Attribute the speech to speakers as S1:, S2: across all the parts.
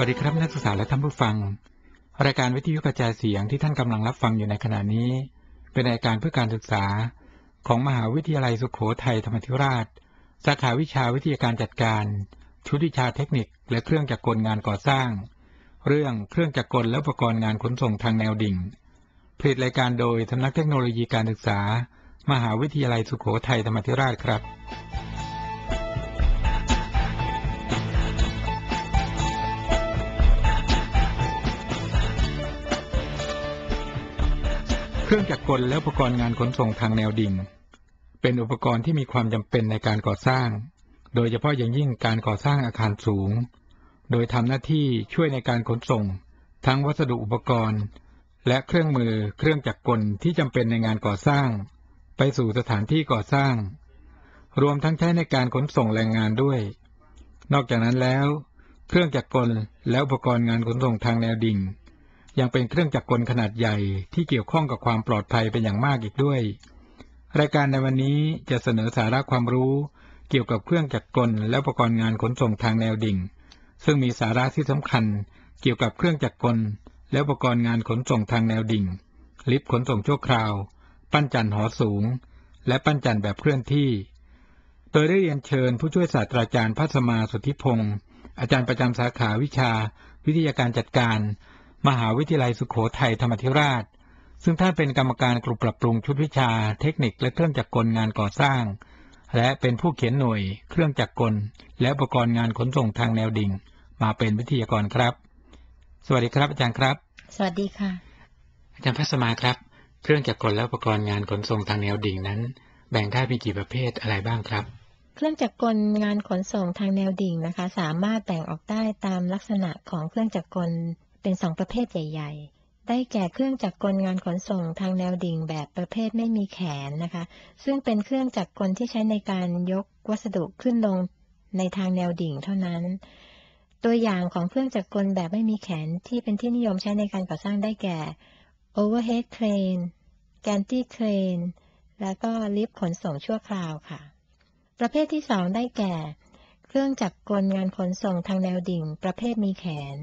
S1: วัสดีครับนักศึกษาและท่านผู้ฟัง รายการวิทยุกระจายเสียงที่ท่านกำลังรับฟังอยู่ในขณะนี้ เป็นรายการเพื่อการศึกษาของมหาวิทยาลัยสุขโขทัยธรรมธิราช สาขาวิชาวิทยาการจัดการ ชุดวิชาเทคนิค และเครื่องจักรกลงานก่อสร้าง เรื่องเครื่องจักรกลและอุปกรณ์งานขนส่งทางแนวดิ่ง ผลิตรายการโดยสำนักเทคโนโลยีการศึกษา มหาวิทยาลัยสุขโขทัยธรรมธิราชครับ เครื่องจักรกลและอุปกรณ์งานขนส่งทางแนวดิ่ง เป็นอุปกรณ์ที่มีความจำเป็นในการก่อสร้าง โดยเฉพาะอย่างยิ่งการก่อสร้างอาคารสูง โดยทำหน้าที่ช่วยในการขนส่ง ทั้งวัสดุอุปกรณ์ และเครื่องมือเครื่องจักรกลที่จำเป็นในงานก่อสร้าง ไปสู่สถานที่ก่อสร้าง รวมทั้งใช้ในการขนส่งแรงงานด้วย นอกจากนั้นแล้ว เครื่องจักรกลและอุปกรณ์งานขนส่งทางแนวดิ่ง ยังเป็นเครื่องจักรกลขนาดใหญ่ที่เกี่ยวข้องกับความปลอดภัยเป็นอย่างมากอีกด้วย รายการในวันนี้จะเสนอสาระความรู้เกี่ยวกับเครื่องจักรกลและอุปกรณ์งานขนส่งทางแนวดิ่ง ซึ่งมีสาระที่สำคัญเกี่ยวกับเครื่องจักรกลและอุปกรณ์งานขนส่งทางแนวดิ่ง ลิฟต์ขนส่งชั่วคราว ปั้นจันหอสูง และปั้นจันแบบเคลื่อนที่ โดยได้เรียนเชิญผู้ช่วยศาสตราจารย์พัสมาสุทธิพงศ์อาจารย์ประจำสาขาวิชา วิทยาการจัดการ มหาวิทยาลัยสุขโขทัยธรรมธิราช ซึ่งท่านเป็นกรรมการกลุ่มปรับปรุงชุดวิชา เทคนิคและเครื่องจักรกลงานก่อสร้าง และเป็นผู้เขียนหน่วย เครื่องจักรกล และอุปกรณ์งานขนส่งทางแนวดิ่ง มาเป็นวิทยากรครับ สวัสดีครับอาจารย์ครับ
S2: สวัสดีค่ะ
S1: อาจารย์พัสมาครับ เครื่องจักรกลและอุปกรณ์งานขนส่งทางแนวดิ่งนั้น แบ่งได้เป็นกี่ประเภทอะไรบ้างครับ
S2: เครื่องจักรกลงานขนส่งทางแนวดิ่งนะคะ สามารถแบ่งออกได้ตามลักษณะของเครื่องจักรกล เป็นสองประเภทใหญ่ ๆ ได้แก่เครื่องจักรกลงานขนส่งทางแนวดิ่งแบบประเภทไม่มีแขนนะคะ ซึ่งเป็นเครื่องจักรกลที่ใช้ในการยกวัสดุขึ้นลงในทางแนวดิ่งเท่านั้น ตัวอย่างของเครื่องจักรกลแบบไม่มีแขนที่เป็นที่นิยมใช้ในการก่อสร้างได้แก่ overhead crane gantry crane แล้วก็ลิฟต์ขนส่งชั่วคราวค่ะ ประเภทที่สองได้แก่ เครื่องจักรกลงานขนส่งทางแนวดิ่ง ประเภทมีแขน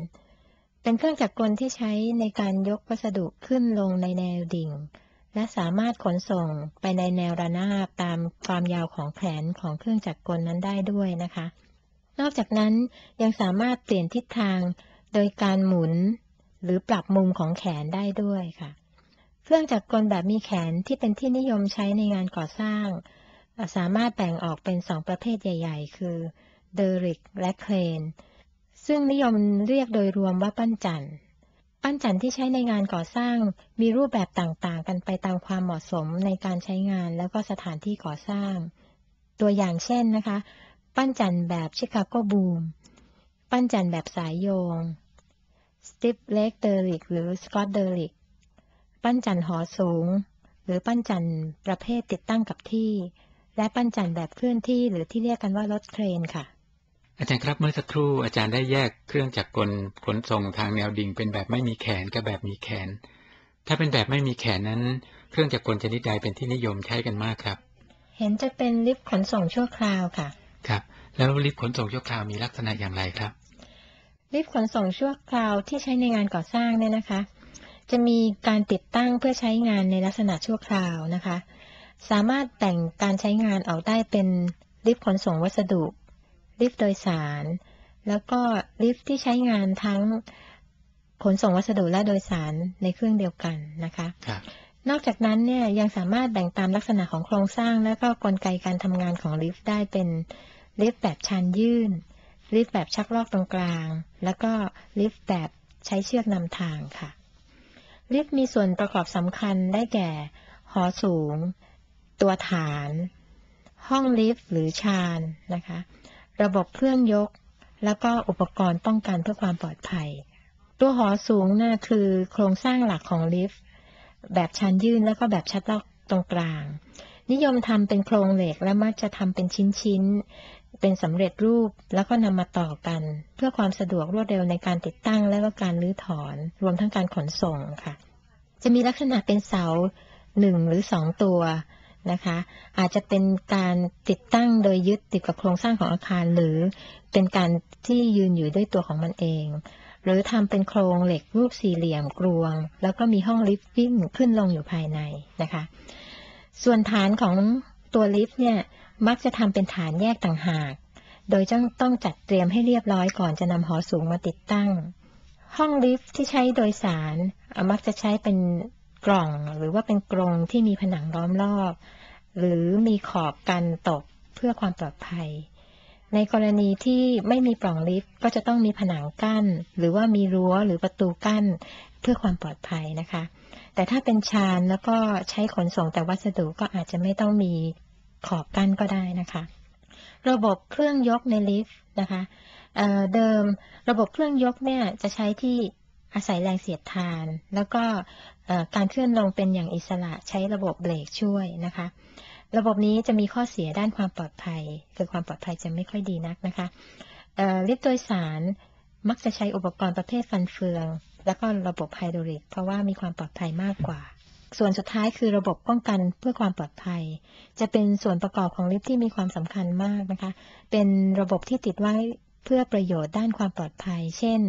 S2: เป็นเครื่องจักรกลที่ใช้ในการยกวัสดุขึ้นลงในแนวดิ่ง และสามารถขนส่งไปในแนวระนาบตามความยาวของแขนของเครื่องจักรกลนั้นได้ด้วยนะคะ นอกจากนั้นยังสามารถเปลี่ยนทิศทางโดยการหมุน หรือปรับมุมของแขนได้ด้วยค่ะ เครื่องจักรกลแบบมีแขนที่เป็นที่นิยมใช้ในงานก่อสร้าง สามารถแบ่งออกเป็นสองประเภทใหญ่ ๆ คือเดริกและเครน ซึ่งนิยมเรียกโดยรวมว่าปั้นจันปั้นจันที่ใช้ในงานก่อสร้างมีรูปแบบต่างๆ กันไปตามความเหมาะสมในการใช้งานแล้วก็สถานที่ก่อสร้าง ตัวอย่างเช่นนะคะ ปั้นจันแบบชิคาโกบูม ปั้นจันแบบสายโยงสติปเล็กเดริกหรือสกอตเดริกปั้นจันหอสูง หรือปั้นจันประเภทติดตั้งกับที่ และปั้นจันแบบเคลื่อนที่หรือที่เรียกกันว่ารถเครนค่ะ
S1: อาจารย์ครับเมื่อสักครู่อาจารย์ได้แยกเครื่องจักรกลขนส่งทางแนวดิ่ง เป็นแบบไม่มีแขนกับแบบมีแขน ถ้าเป็นแบบไม่มีแขนนั้น เครื่องจักรกลชนิดใดเป็นที่นิยมใช้กันมากครับ
S2: เห็นจะเป็นลิฟต์ขนส่งชั่วคราวค่ะ
S1: ครับ แล้วลิฟต์ขนส่งชั่วคราวมีลักษณะอย่างไรครับ
S2: ลิฟต์ขนส่งชั่วคราวที่ใช้ในงานก่อสร้างเนี่ยนะคะ จะมีการติดตั้งเพื่อใช้งานในลักษณะชั่วคราวนะคะ สามารถแบ่งการใช้งานออกได้เป็นลิฟต์ขนส่งวัสดุ ลิฟต์โดยสาร แล้วก็ลิฟต์ที่ใช้งานทั้งขนส่งวัสดุและโดยสารในเครื่องเดียวกันนะคะ
S1: ครับ
S2: นอกจากนั้นเนี่ยยังสามารถแบ่งตามลักษณะของโครงสร้าง และก็กลไกการทำงานของลิฟต์ได้เป็นลิฟต์แบบชันยื่น ลิฟต์แบบชักลอกตรงกลาง แล้วก็ลิฟต์แบบใช้เชือกนำทางค่ะ ลิฟต์มีส่วนประกอบสำคัญได้แก่ หอสูง ตัวฐาน ห้องลิฟต์หรือชานนะคะ ระบบเครื่องยก แล้วก็อุปกรณ์ป้องกันเพื่อความปลอดภัย ตัวหอสูงน่ะคือโครงสร้างหลักของลิฟต์แบบชันยื่นแล้วก็แบบชัดล็อกตรงกลาง นิยมทำเป็นโครงเหล็กและมักจะทำเป็นชิ้นๆ เป็นสำเร็จรูปแล้วก็นำมาต่อกัน เพื่อความสะดวกรวดเร็วในการติดตั้งและก็การรื้อถอน รวมทั้งการขนส่งค่ะ จะมีลักษณะเป็นเสาหนึ่งหรือสองตัว นะคะ อาจจะเป็นการติดตั้งโดยยึดติดกับโครงสร้างของอาคาร หรือเป็นการที่ยืนอยู่ด้วยตัวของมันเอง หรือทำเป็นโครงเหล็กรูปสี่เหลี่ยมกรวง แล้วก็มีห้องลิฟต์วิ่งขึ้นลงอยู่ภายในนะคะ ส่วนฐานของตัวลิฟต์เนี่ยมักจะทำเป็นฐานแยกต่างหาก โดยต้องต้องจัดเตรียมให้เรียบร้อยก่อนจะนำหอสูงมาติดตั้ง ห้องลิฟต์ที่ใช้โดยสารมักจะใช้เป็น กล่องหรือว่าเป็นกรงที่มีผนังล้อมรอบ หรือมีขอบกันตกเพื่อความปลอดภัย ในกรณีที่ไม่มีปล่องลิฟต์ก็จะต้องมีผนังกั้น หรือว่ามีรั้วหรือประตูกั้นเพื่อความปลอดภัยนะคะ แต่ถ้าเป็นชานแล้วก็ใช้ขนส่งแต่วัสดุก็อาจจะไม่ต้องมีขอบกั้นก็ได้นะคะ ระบบเครื่องยกในลิฟต์นะคะเเดิมระบบเครื่องยกเนี่ยจะใช้ที่ อาศัยแรงเสียดทาน แล้วก็การเคลื่อนลงเป็นอย่างอิสระใช้ระบบเบรกช่วยนะคะ ระบบนี้จะมีข้อเสียด้านความปลอดภัย คือความปลอดภัยจะไม่ค่อยดีนักนะคะลิฟต์โดยสารมักจะใช้อุปกรณ์ประเภทฟันเฟือง แล้วก็ระบบไฮดรอลิกเพราะว่ามีความปลอดภัยมากกว่า ส่วนสุดท้ายคือระบบป้องกันเพื่อความปลอดภัย จะเป็นส่วนประกอบของลิฟต์ที่มีความสำคัญมากนะคะ เป็นระบบที่ติดไว้ เพื่อประโยชน์ด้านความปลอดภัย เช่น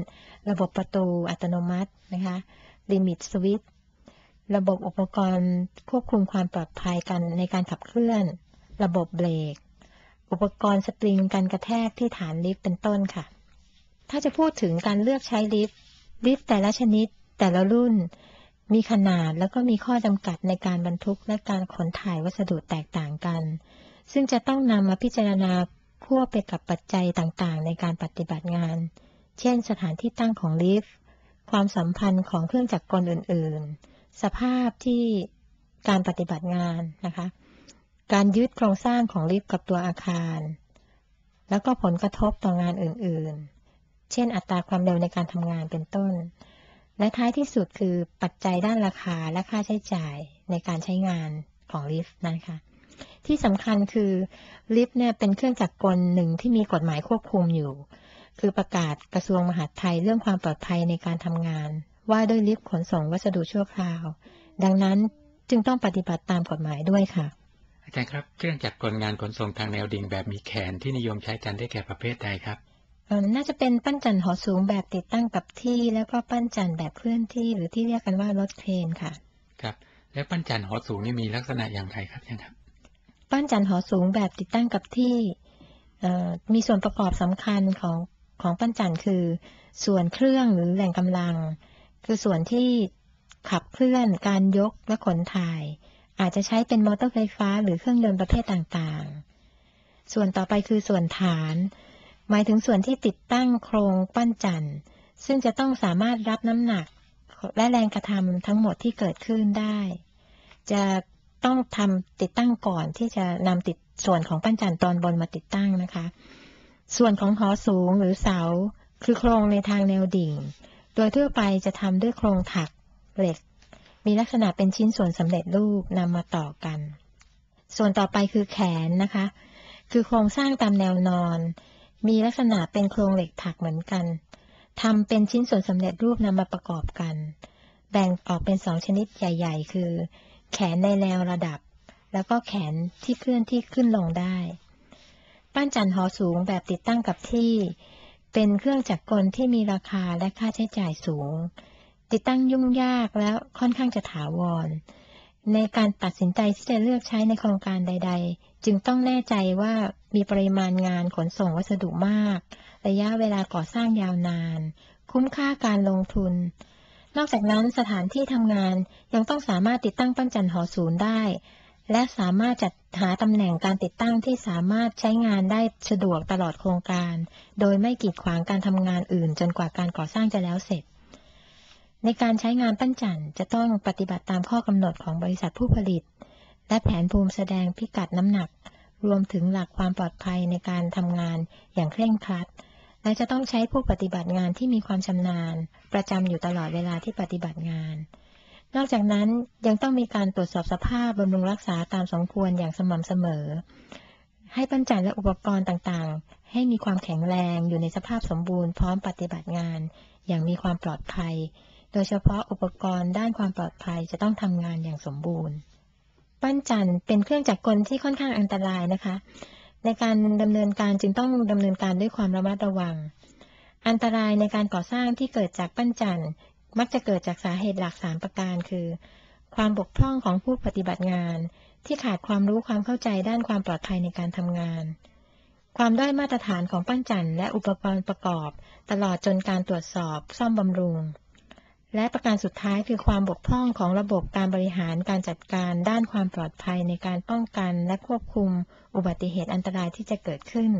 S2: ระบบประตูอัตโนมัตินะคะลิมิตสวิตระบบอุปกรณ์ควบคุมความปลอดภัยกันในการขับเคลื่อน ระบบเบรก อุปกรณ์สปริงกันกระแทกที่ฐานลิฟต์เป็นต้นค่ะ ถ้าจะพูดถึงการเลือกใช้ลิฟต์ลิฟต์แต่ละชนิดแต่ละรุ่น มีขนาดแล้วก็มีข้อจำกัดในการบรรทุกและการขนถ่ายวัสดุแตกต่างกัน ซึ่งจะต้องนำมาพิจารณา ควบไปกับปัจจัยต่างๆ ในการปฏิบัติงาน เช่น สถานที่ตั้งของลิฟต์ ความสัมพันธ์ของเครื่องจักรกลอื่นๆ สภาพที่การปฏิบัติงานนะคะ การยึดโครงสร้างของลิฟต์กับตัวอาคาร แล้วก็ผลกระทบต่องานอื่นๆ เช่น อัตราความเร็วในการทำงานเป็นต้น และท้ายที่สุดคือปัจจัยด้านราคาและค่าใช้จ่ายในการใช้งานของลิฟต์นะคะ ที่สำคัญคือลิฟต์เนี่ยเป็นเครื่องจักรกลหนึ่งที่มีกฎหมายควบคุมอยู่ คือประกาศกระทรวงมหาดไทยเรื่องความปลอดภัยในการทำงาน ว่าด้วยลิฟต์ขนส่งวัสดุชั่วคราว ดังนั้นจึงต้องปฏิบัติตามกฎหมายด้วยค่ะ
S1: อาจารย์ครับ เครื่องจักรกลงานขนส่งทางแนวดิ่งแบบมีแขนที่นิยมใช้กันได้แก่ประเภทใดครับ
S2: เอ่อน่าจะเป็นปั้นจันหอสูงแบบติดตั้งกับที่ แล้วก็ปั้นจันแบบเคลื่อนที่ หรือที่เรียกกันว่ารถเครนค่ะ
S1: ครับ แล้วปั้นจันหอสูงนี่มีลักษณะอย่างไรครับอาจารย์ครับ
S2: ปั้นจันหอสูงแบบติดตั้งกับที่มีส่วนประกอบสำคัญของของปั้นจันคือ ส่วนเครื่องหรือแหล่งกำลัง คือส่วนที่ขับเคลื่อนการยกและขนถ่าย อาจจะใช้เป็นมอเตอร์ไฟฟ้าหรือเครื่องยนต์ประเภทต่างๆ ส่วนต่อไปคือส่วนฐาน หมายถึงส่วนที่ติดตั้งโครงปั้นจันทร์ซึ่งจะต้องสามารถรับน้ำหนักและแรงกระทำทั้งหมดที่เกิดขึ้นได้ จะ ต้องทำติดตั้งก่อนที่จะนำติดส่วนของปั้นจันทร์ตอนบนมาติดตั้งนะคะ ส่วนของหอสูงหรือเสาคือโครงในทางแนวดิ่ง โดยทั่วไปจะทำด้วยโครงถักเหล็ก มีลักษณะเป็นชิ้นส่วนสำเร็จรูปนำมาต่อกัน ส่วนต่อไปคือแขนนะคะ คือโครงสร้างตามแนวนอน มีลักษณะเป็นโครงเหล็กถักเหมือนกันทำเป็นชิ้นส่วนสำเร็จรูปนำมาประกอบกัน แบ่งออกเป็นสองชนิดใหญ่ ๆ คือ แขนในแนวระดับ แล้วก็แขนที่เคลื่อนที่ขึ้นลงได้ ปั้นจันหอสูงแบบติดตั้งกับที่ เป็นเครื่องจักรกลที่มีราคาและค่าใช้จ่ายสูง ติดตั้งยุ่งยากแล้วค่อนข้างจะถาวร ในการตัดสินใจที่จะเลือกใช้ในโครงการใด ๆ จึงต้องแน่ใจว่ามีปริมาณงานขนส่งวัสดุมาก ระยะเวลาก่อสร้างยาวนาน คุ้มค่าการลงทุน นอกจากนั้นสถานที่ทำงานยังต้องสามารถติดตั้งปั้นจันหอศูนย์ได้ และสามารถจัดหาตำแหน่งการติดตั้งที่สามารถใช้งานได้สะดวกตลอดโครงการ โดยไม่กีดขวางการทำงานอื่น จนกว่าการก่อสร้างจะแล้วเสร็จ ในการใช้งานปั้นจันจะต้องปฏิบัติตามข้อกำหนดของบริษัทผู้ผลิต และแผนภูมิแสดงพิกัดน้ำหนัก รวมถึงหลักความปลอดภัยในการทำงานอย่างเคร่งครัด และจะต้องใช้ผู้ปฏิบัติงานที่มีความชำนาญ ประจำอยู่ตลอดเวลาที่ปฏิบัติงาน นอกจากนั้นยังต้องมีการตรวจสอบสภาพบำรุงรักษาตามสมควรอย่างสม่ำเสมอ ให้ปั้นจันและอุปกรณ์ต่างๆ ให้มีความแข็งแรงอยู่ในสภาพสมบูรณ์พร้อมปฏิบัติงาน อย่างมีความปลอดภัย โดยเฉพาะอุปกรณ์ด้านความปลอดภัยจะต้องทำงานอย่างสมบูรณ์ ปั้นจันเป็นเครื่องจักรกลที่ค่อนข้างอันตรายนะคะ ในการดำเนินการจึงต้องดำเนินการด้วยความระมัดระวัง อันตรายในการก่อสร้างที่เกิดจากปั้นจันทร์มักจะเกิดจากสาเหตุหลักสามประการคือ ความบกพร่องของผู้ปฏิบัติงาน ที่ขาดความรู้ความเข้าใจด้านความปลอดภัยในการทำงาน ความด้อยมาตรฐานของปั้นจันทร์และอุปกรณ์ประกอบ ตลอดจนการตรวจสอบ ซ่อมบำรุง และประการสุดท้ายคือความบกพร่องของระบบการบริหารการจัดการด้านความปลอดภัยในการป้องกันและควบคุมอุบัติเหตุอันตรายที่จะเกิดขึ้น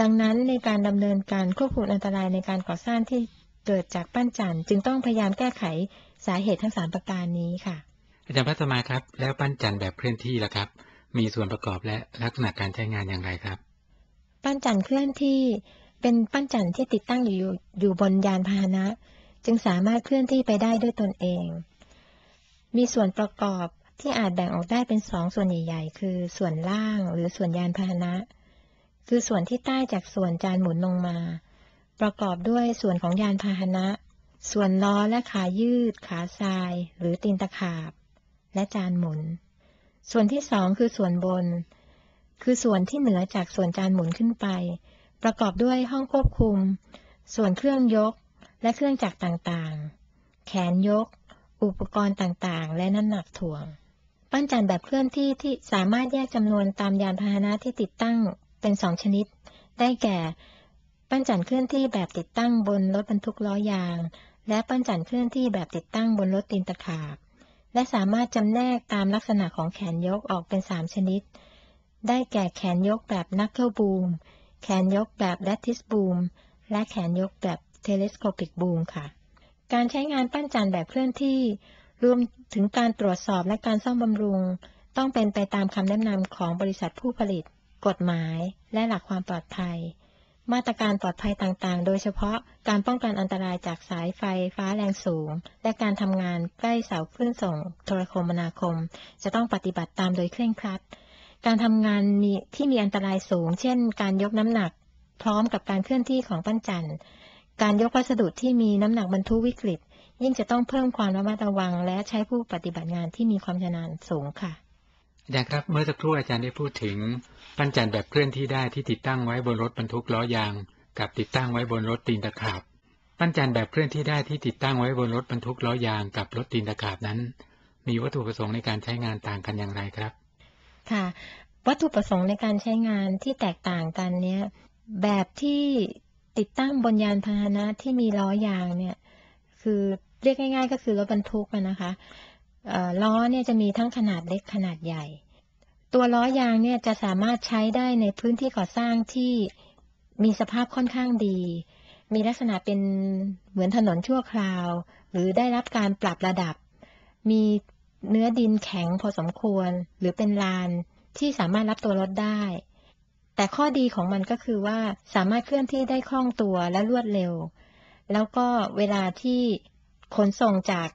S2: ดังนั้นในการดำเนินการควบคุมอันตรายในการก่อสร้างที่เกิดจากปั้นจันทร์จึงต้องพยายามแก้ไขสาเหตุทั้งสามประการนี้ค่ะ
S1: อาจารย์พัฒมาครับ แล้วปั้นจันทร์แบบเคลื่อนที่ล่ะครับ มีส่วนประกอบและลักษณะการใช้งานอย่างไรครับ
S2: ปั้นจันทร์เคลื่อนที่เป็นปั้นจันทร์ที่ติดตั้งอยู่อยู่บนยานพาหนะ จึงสามารถเคลื่อนที่ไปได้ด้วยตนเอง มีส่วนประกอบที่อาจแบ่งออกได้เป็นสองส่วนใหญ่ ๆ คือส่วนล่างหรือส่วนยานพาหนะ คือส่วนที่ใต้จากส่วนจานหมุนลงมา ประกอบด้วยส่วนของยานพาหนะ ส่วนล้อและขายืด ขาทราย หรือตีนตะขาบ และจานหมุน ส่วนที่สองคือส่วนบน คือส่วนที่เหนือจากส่วนจานหมุนขึ้นไป ประกอบด้วยห้องควบคุม ส่วนเครื่องยก และเครื่องจักรต่างๆ แขนยก อุปกรณ์ต่างๆ และน้ำหนักถ่วง ปั้นจันทร์แบบเคลื่อนที่ที่สามารถแยกจำนวนตามยานพาหนะที่ติดตั้งเป็นสองชนิด ได้แก่ ปั้นจันทร์เคลื่อนที่แบบติดตั้งบนรถบรรทุกล้อยาง และปั้นจันทร์เคลื่อนที่แบบติดตั้งบนรถตีนตะขาบ และสามารถจำแนกตามลักษณะของแขนยกออกเป็นสามชนิด ได้แก่แขนยกแบบ knuckle boom แขนยกแบบ lattice boom และแขนยกแบบ telescopic boom ค่ะ การใช้งานปั้นจันทร์แบบเคลื่อนที่ รวมถึงการตรวจสอบและการซ่อมบำรุง ต้องเป็นไปตามคำแนะนำของบริษัทผู้ผลิต กฎหมาย และหลักความปลอดภัย มาตรการปลอดภัยต่างๆ โดยเฉพาะการป้องกันอันตรายจากสายไฟฟ้าแรงสูง และการทำงานใกล้เสาคลื่นส่ง โทรคมนาคม จะต้องปฏิบัติตามโดยเคร่งครัด การทำงานมีที่มีอันตรายสูง เช่น การยกน้ำหนักพร้อมกับการเคลื่อนที่ของปั้นจันทร์ การยกวัสดุที่มีน้ำหนักบรรทุกวิกฤต ยิ่งจะต้องเพิ่มความระมัดระวัง และใช้ผู้ปฏิบัติงานที่มีความชำนาญสูงค่ะ
S1: อาจารย์ครับเมื่อสักครู่อาจารย์ได้พูดถึงปั้นจันทร์แบบเคลื่อนที่ได้ที่ติดตั้งไว้บนรถบรรทุกล้อยาง กับติดตั้งไว้บนรถตีนตะขาบปั้นจันทร์แบบเคลื่อนที่ได้ที่ติดตั้งไว้บนรถบรรทุกล้อยางกับรถตีนตะขาบนั้น มีวัตถุประสงค์ในการใช้งานต่างกันอย่างไรครับ
S2: ค่ะ วัตถุประสงค์ในการใช้งานที่แตกต่างกันเนี้ยแบบที่ ติดตั้งบนยานพาหนะที่มีล้อยางเนี่ย คือเรียกง่าย ๆ ก็คือรถบรรทุกนะคะล้อเนี่ยจะมีทั้งขนาดเล็กขนาดใหญ่ ตัวล้อยางเนี่ยจะสามารถใช้ได้ในพื้นที่ก่อสร้างที่มีสภาพค่อนข้างดี มีลักษณะเป็นเหมือนถนนชั่วคราว หรือได้รับการปรับระดับ มีเนื้อดินแข็งพอสมควร หรือเป็นลานที่สามารถรับตัวรถได้ แต่ข้อดีของมันก็คือว่าสามารถเคลื่อนที่ได้คล่องตัวและรวดเร็ว แล้วก็เวลาที่ขนส่งจาก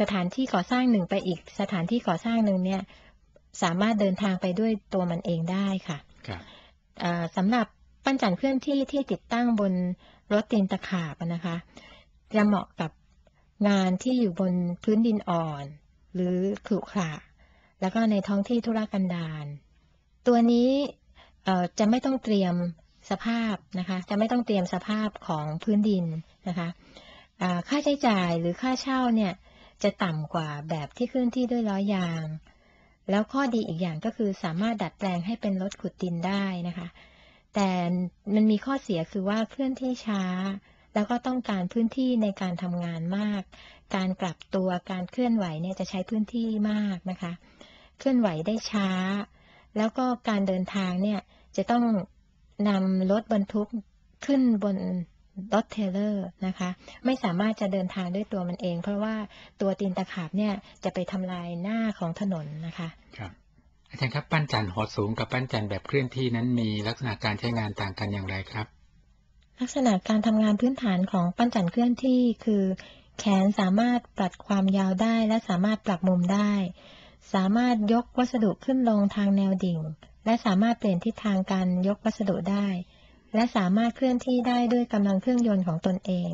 S2: สถานที่ก่อสร้างหนึ่งไปอีกสถานที่ก่อสร้างหนึ่งเนี่ยสามารถเดินทางไปด้วยตัวมันเองได้ค่ะ
S1: ครับ
S2: เอ่อสำหรับปั้นจันทร์เคลื่อนที่ที่ติดตั้งบนรถตีนตะขาบอะนะคะจะเหมาะกับงานที่อยู่บนพื้นดินอ่อน หรือขรุขระแล้วก็ในท้องที่ธุรกันดารตัวนี้เอ่อ จะไม่ต้องเตรียมสภาพนะคะจะไม่ต้องเตรียมสภาพของพื้นดินนะคะค่าใช้จ่ายหรือค่าเช่าเนี่ยจะต่ำกว่าแบบที่เคลื่อนที่ด้วยล้อยาง แล้วข้อดีอีกอย่างก็คือสามารถดัดแปลงให้เป็นรถขุดดินได้นะคะ แต่มันมีข้อเสียคือว่าเคลื่อนที่ช้า แล้วก็ต้องการพื้นที่ในการทำงานมาก การกลับตัวการเคลื่อนไหวเนี่ยจะใช้พื้นที่มากนะคะ เคลื่อนไหวได้ช้า แล้วก็การเดินทางเนี่ยจะต้องนำรถบรรทุกขึ้นบนรถเทรลเลอร์นะคะ ไม่สามารถจะเดินทางด้วยตัวมันเอง เพราะว่าตัวตีนตะขาบเนี่ยจะไปทำลายหน้าของถนนนะคะ
S1: ครับอาจารย์ครับปั้นจันทร์หอสูงกับปั้นจันทร์แบบเคลื่อนที่นั้นมีลักษณะการใช้งานต่างกันอย่างไรครับ
S2: ลักษณะการทำงานพื้นฐานของปั้นจันทร์เคลื่อนที่คือ แขนสามารถปรับความยาวได้และสามารถปรับมุมได้ สามารถยกวัสดุขึ้นลงทางแนวดิ่ง และสามารถเปลี่ยนทิศทางการยกวัสดุได้ และสามารถเคลื่อนที่ได้ด้วยกำลังเครื่องยนต์ของตนเอง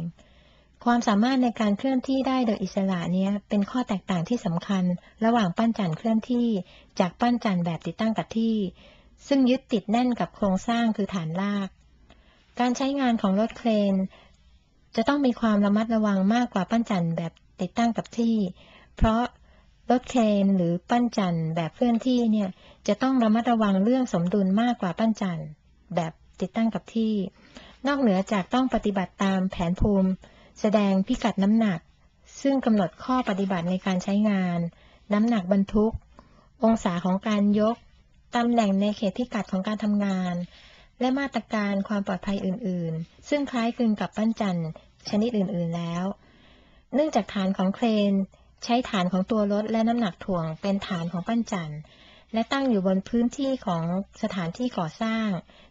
S2: ความสามารถในการเคลื่อนที่ได้โดยอิสระเนี้ยเป็นข้อแตกต่างที่สำคัญ ระหว่างปั้นจันทร์เคลื่อนที่ จากปั้นจันทร์แบบติดตั้งกับที่ ซึ่งยึดติดแน่นกับโครงสร้างคือฐานราก การใช้งานของรถเครน จะต้องมีความระมัดระวังมากกว่าปั้นจันแบบติดตั้งกับที่ เพราะ รถเครนหรือปั้นจันแบบเคลื่อนที่เนี่ยจะต้องระมัดระวังเรื่องสมดุลมากกว่าปั้นจันแบบติดตั้งกับที่ นอกเหนือจากต้องปฏิบัติตามแผนภูมิ แสดงพิกัดน้ำหนัก ซึ่งกำหนดข้อปฏิบัติในการใช้งาน น้ำหนักบรรทุก องศาของการยกตำแหน่งในเขตพิกัดของการทำงาน และมาตรการความปลอดภัยอื่น ๆ ซึ่งคล้ายคลึงกับปั้นจันชนิดอื่น ๆแล้ว เนื่องจากฐานของเครน ใช้ฐานของตัวรถและน้ำหนักถ่วงเป็นฐานของปั้นจันทร์และตั้งอยู่บนพื้นที่ของสถานที่ก่อสร้าง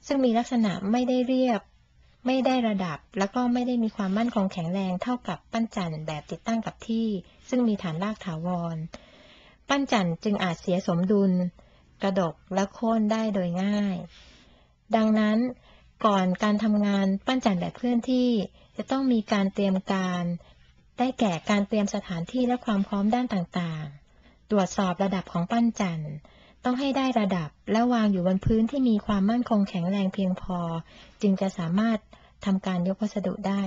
S2: ซึ่งมีลักษณะไม่ได้เรียบ ไม่ได้ระดับ แล้วก็ไม่ได้มีความมั่นคงแข็งแรงเท่ากับปั้นจันทร์แบบติดตั้งกับที่ ซึ่งมีฐานรากถาวร ปั้นจันทร์จึงอาจเสียสมดุล กระดกและโค่นได้โดยง่าย ดังนั้น ก่อนการทำงานปั้นจันทร์แบบเคลื่อนที่ จะต้องมีการเตรียมการ ได้แก่การเตรียมสถานที่และความพร้อมด้านต่างๆ ตรวจสอบระดับของปั้นจันต้องให้ได้ระดับและวางอยู่บนพื้นที่มีความมั่นคงแข็งแรงเพียงพอ จึงจะสามารถทำการยกวัสดุได้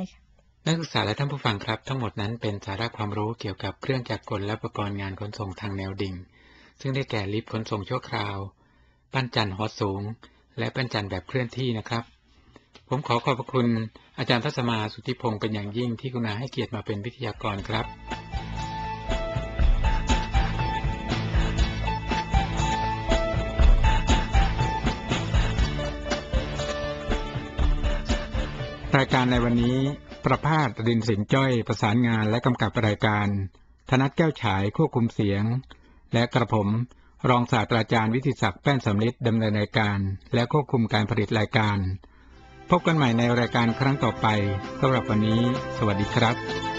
S1: นักศึกษาและท่านผู้ฟังครับ ทั้งหมดนั้นเป็นสาระความรู้เกี่ยวกับเครื่องจักรกลและอุปกรณ์งานขนส่งทางแนวดิ่ง ซึ่งได้แก่ลิฟต์ขนส่งชั่วคราว ปั้นจันทร์หอสูง และปั้นจันทร์แบบเคลื่อนที่นะครับ ผมขอขอบพระคุณอาจารย์ทัศมาสุทธิพงศ์เป็นอย่างยิ่งที่กุณาให้เกียรติมาเป็นวิทยากรครับรายการในวันนี้ ประพาสรินสินจ้อยประสานงานและกำกับรายการ ธนัทแก้วฉายควบคุมเสียง และกระผม รองศาสตราจารย์วิทิศักดิ์แป้นสำลิดดำเนินรายการ และควบคุมการผลิตรายการ พบกันใหม่ในรายการครั้งต่อไปสำหรับวันนี้ สวัสดีครับ